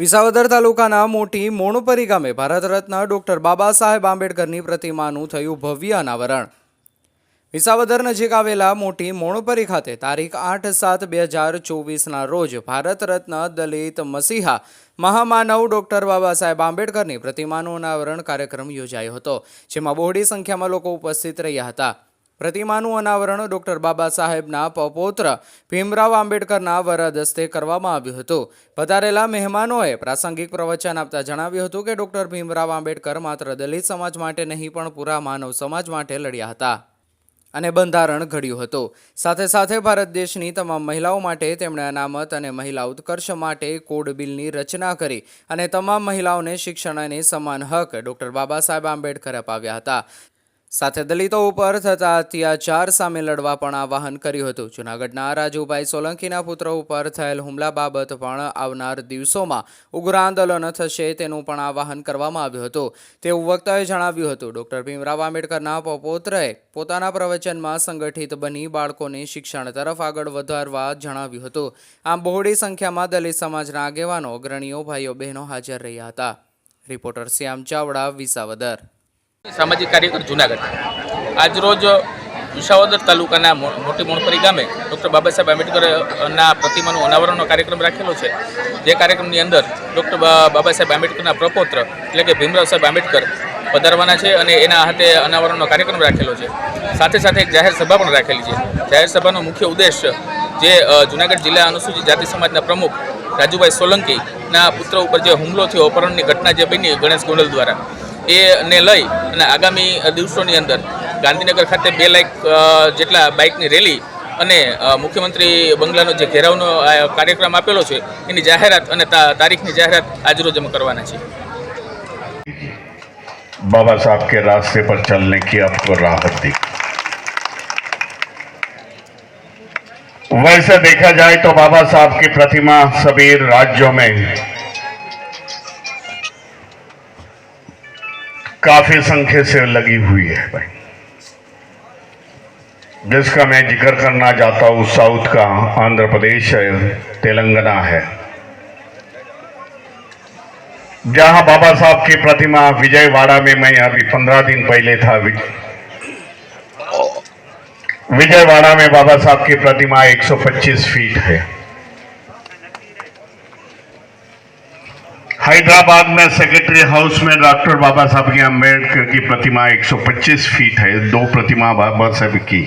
વિસાવદર તાલુકાના મોટી મોણપરી ગામે ભારત રત્ન ડોક્ટર બાબા સાહેબ આંબેડકરની પ્રતિમાનું થયું ભવ્ય અનાવરણ. વિસાવદર નજીક આવેલા મોટી મોણપરી ખાતે તારીખ આઠ સાત બે હજાર ચોવીસના રોજ ભારત રત્ન દલિત મસીહા મહામાનવ ડોક્ટર બાબા સાહેબ આંબેડકરની પ્રતિમાનું અનાવરણ કાર્યક્રમ યોજાયો હતો, જેમાં બહોળી સંખ્યામાં લોકો ઉપસ્થિત રહ્યા હતા. પ્રતિમાનું અનાવરણ ડોક્ટર બાબા સાહેબના પપોત્ર ભીમરાવ આંબેડકરના વરદ હસ્તે કરવામાં આવ્યું હતું. પધારેલા મહેમાનોએ પ્રાસંગિક પ્રવચન આપતા જણાવ્યું હતું કે ડોક્ટર ભીમરાવ આંબેડકર માત્ર દલિત સમાજ માટે નહીં, પણ પૂરા માનવ સમાજ માટે લડ્યા હતા અને બંધારણ ઘડ્યું હતું. સાથે સાથે ભારત દેશની તમામ મહિલાઓ માટે તેમણે અનામત અને મહિલા ઉત્કર્ષ માટે કોડ બિલની રચના કરી અને તમામ મહિલાઓને શિક્ષણ અને સમાન હક ડોક્ટર બાબા સાહેબ આંબેડકર અપાવ્યા હતા. સાથે દલિતો ઉપર થતા અત્યાચાર સામે લડવા પણ આહવાન કર્યું હતું. જૂનાગઢના રાજુભાઈ સોલંકીના પુત્ર ઉપર થયેલ હુમલા બાબત પણ આવનાર દિવસોમાં ઉગ્ર આંદોલન થશે તેનું પણ આહવાન કરવામાં આવ્યું હતું. તેવું વક્તાએ જણાવ્યું હતું. ડોક્ટર ભીમરાવ આંબેડકરના પપોત્રએ પોતાના પ્રવચનમાં સંગઠિત બની બાળકોને શિક્ષણ તરફ આગળ વધારવા જણાવ્યું હતું. આમ બહોળી સંખ્યામાં દલિત સમાજના આગેવાનો, અગ્રણીઓ, ભાઈઓ, બહેનો હાજર રહ્યા હતા. રિપોર્ટર શ્યામ ચાવડા, વિસાવદર. સામાજિક કાર્યકર જુનાગઢ. આજરોજ વિસાવદર તાલુકાના મોટી મોણપરી ગામે ડૉક્ટર બાબા સાહેબ આંબેડકરના પ્રતિમાનું અનાવરણનો કાર્યક્રમ રાખેલો છે. જે કાર્યક્રમની અંદર ડૉક્ટર બાબા સાહેબ આંબેડકરના પ્રપોત્ર એટલે કે ભીમરાવ સાહેબ આંબેડકર પધારવાના છે અને એના હાથે અનાવરણનો કાર્યક્રમ રાખેલો છે. સાથે સાથે એક જાહેર સભા પણ રાખેલી છે. જાહેર સભાનો મુખ્ય ઉદ્દેશ જે જુનાગઢ જિલ્લા અનુસૂચિત જાતિ સમાજના પ્રમુખ રાજુભાઈ સોલંકીના પુત્ર ઉપર જે હુમલો થયો, અપહરણની ઘટના જે બની ગણેશ ગોંડલ દ્વારા. એને લઈ અને આગામી દિવસોની અંદર ગાંધીનગર ખાતે બે લાખ અ, જેટલા બાઇકની રેલી અને અ, મુખ્યમંત્રી બંગલાનો જે ઘેરાવનો આ કાર્યક્રમ આપેલો છે એની જાહેરાત અને તા- તારીખની જાહેરાત આજરોજ અમે કરવાના છીએ बाबा साहब के रास्ते पर चलने की आपको राहत दी वैसे देखा जाए तो बाबा साहब की प्रतिमा सभी राज्यों में काफ़ी संख्या से लगी हुई है भाई। जिसका मैं ज़िक्र करना चाहता हूँ, साउथ का आंध्र प्रदेश है, तेलंगाना है। जहाँ बाबा साहब की प्रतिमा विजयवाड़ा में मैं अभी पंद्रह दिन पहले था विजयवाड़ा में बाबा साहब की प्रतिमा 125 फीट है। हैदराबाद में सेक्रेटरी हाउस में डॉक्टर बाबा साहब की अम्बेडकर की प्रतिमा 125 फीट है दो प्रतिमा बाबा साहब की